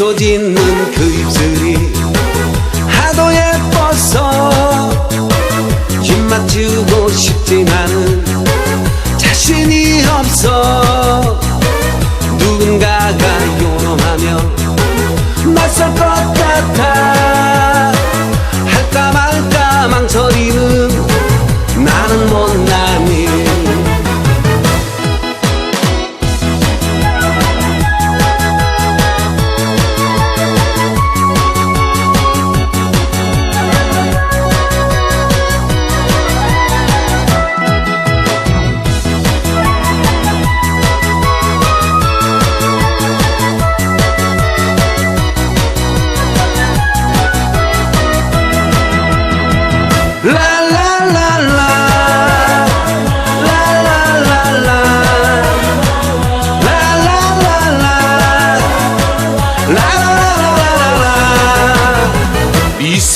미소 짓는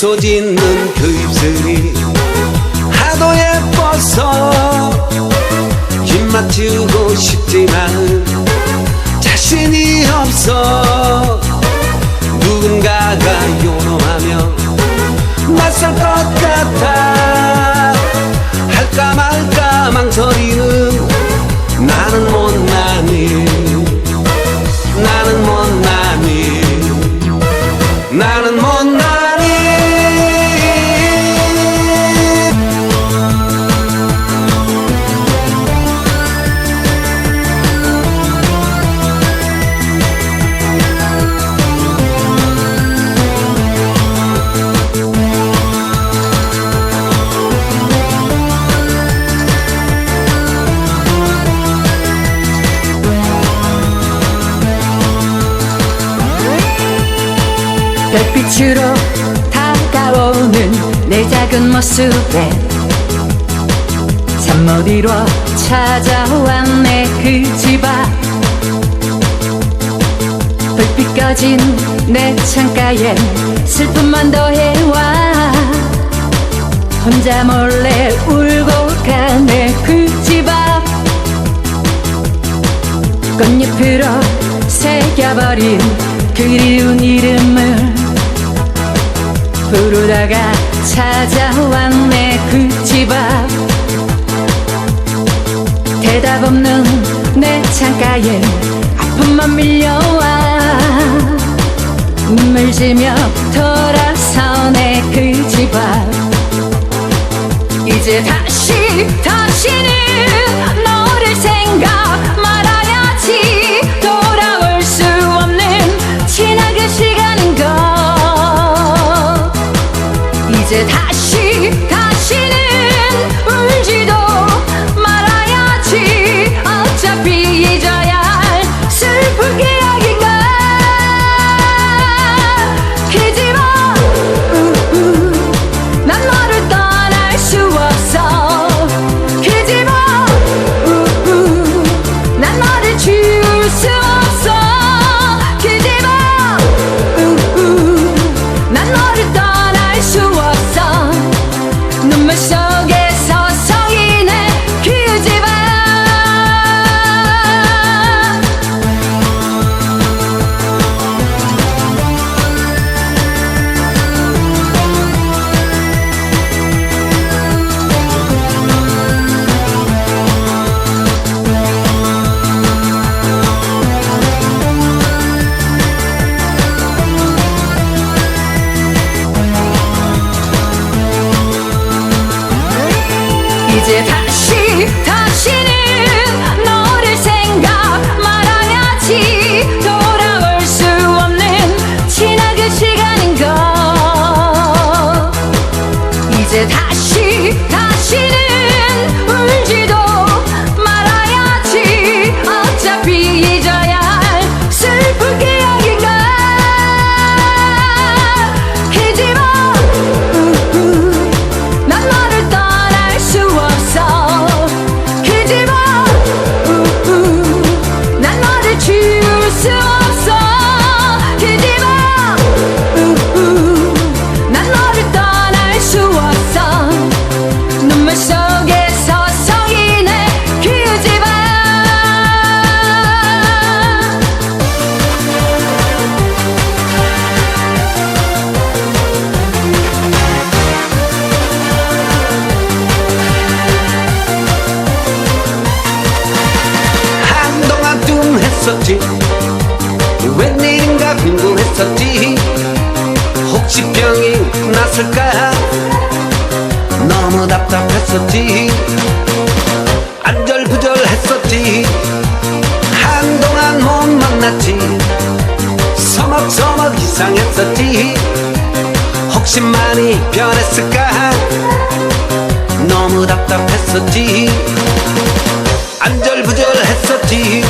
미소 짓는 그 입술이 하도 예뻐서 입 맞추고 싶지만 자신이 없어 누군가가 요놈하며 별빛으로 다가오는 내 작은 모습에 잠 못 이뤄 찾아왔네 그 집 앞 불빛 꺼진 내 창가엔 슬픔만 더해와. 혼자 몰래 울고 가네 그 집 앞 꽃잎으로 새겨버린 그리운 이름을 부르다가 찾아왔네 그 집 앞. 대답 없는 내 창가에 아픔만 밀려와. 눈물 지며 돌아서네 그 집 앞. 이제 다시 다시는 이제 다시 이제 다시 다시는 웬일인가 궁금했었지? 혹시 병이 났을까? 너무 답답했었지? 안절부절했었지? 한동안 못 만났지? 서먹서먹 이상했었지? 혹시 많이 변했을까? 너무 답답했었지? 안절부절했었지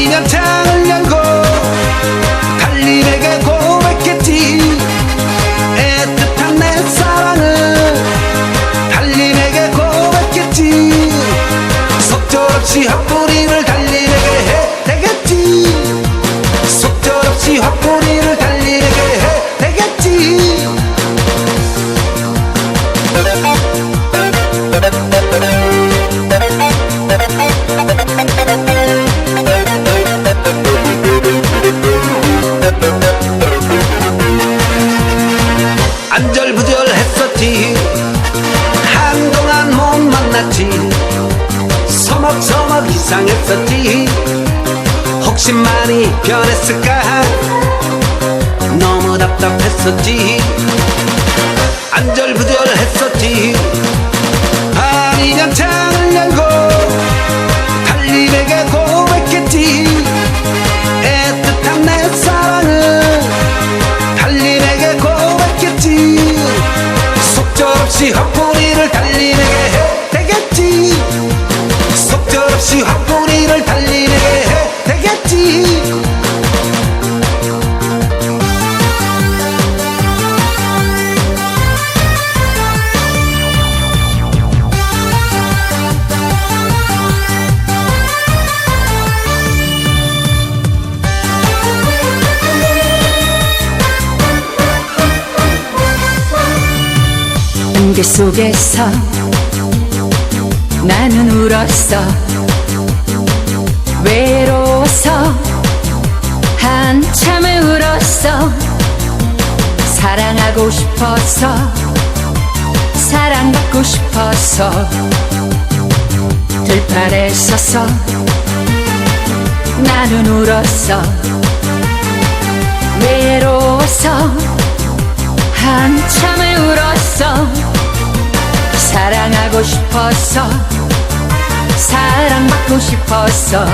밤이면 창을 열고 달님에게 고백했지. 애틋한 내 사랑을 달님에게 고백했지. 속절없이 헛부 변했을까? 너무 답답했었지. 안절부절했었지. 밤이면 창을 열고 달님에게 고백했지. 애틋한 내 사랑을 달님에게 고백했지. 속절없이 헛부리를 달님 안개 속에서 나는 울었어. 외로워서 한참을 울었어. 사랑하고 싶어서 사랑받고 싶어서 들판에 서서 나는 울었어. 외로워서 한참을 울었어 사랑하고 싶어서 사랑받고 싶어서.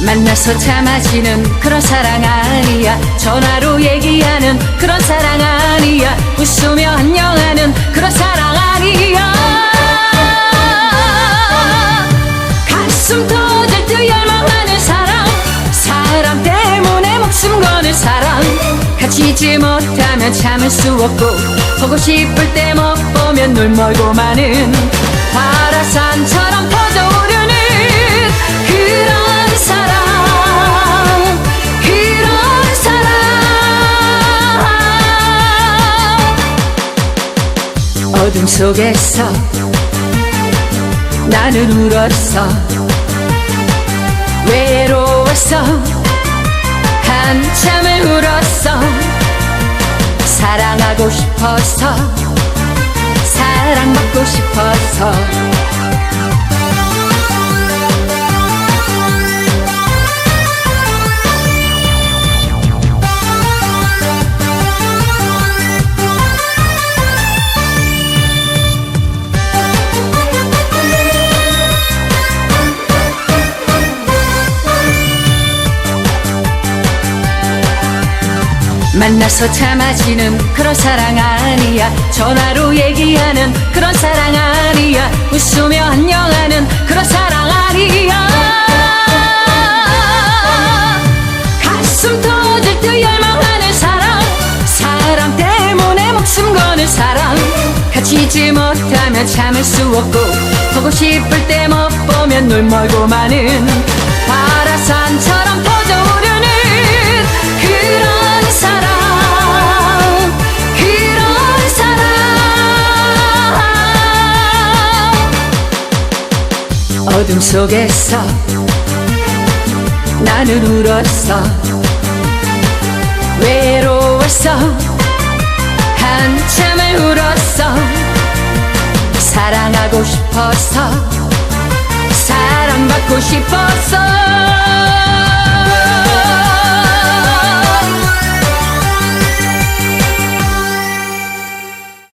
만나서 참아지는 그런 사랑 아니야. 전화로 얘기하는 그런 사랑 아니야. 웃으며 안녕하는 그런 사랑 아니야. 가슴 터질 듯 열망하는 사랑 사람 때문에 목숨 거는 사랑. 같이 있지 못하면 참을 수 없고 보고 싶을 때못 보면 눈 멀고 마는 화라산처럼 퍼져오르는 그런 사랑 그런 사랑. 어둠 속에서 나는 울었어. 외로워서 한참을 울었어 사랑하고 싶어서 사랑받고 싶어서 만나서 참아지는 그런 사랑 아니야. 전화로 얘기하는 그런 사랑 아니야. 웃으며 안녕하는 그런 사랑 아니야. 가슴 터질 듯 열망하는 사랑. 사람 때문에 목숨 거는 사랑. 있지 못하면 참을 수 없고 보고 싶을 때 못 보면 눈 멀고 마는 화라산처럼 어둠 속에서 나는 울었어. 외로웠어 한참을 울었어. 사랑하고 싶어서 사랑받고 싶었어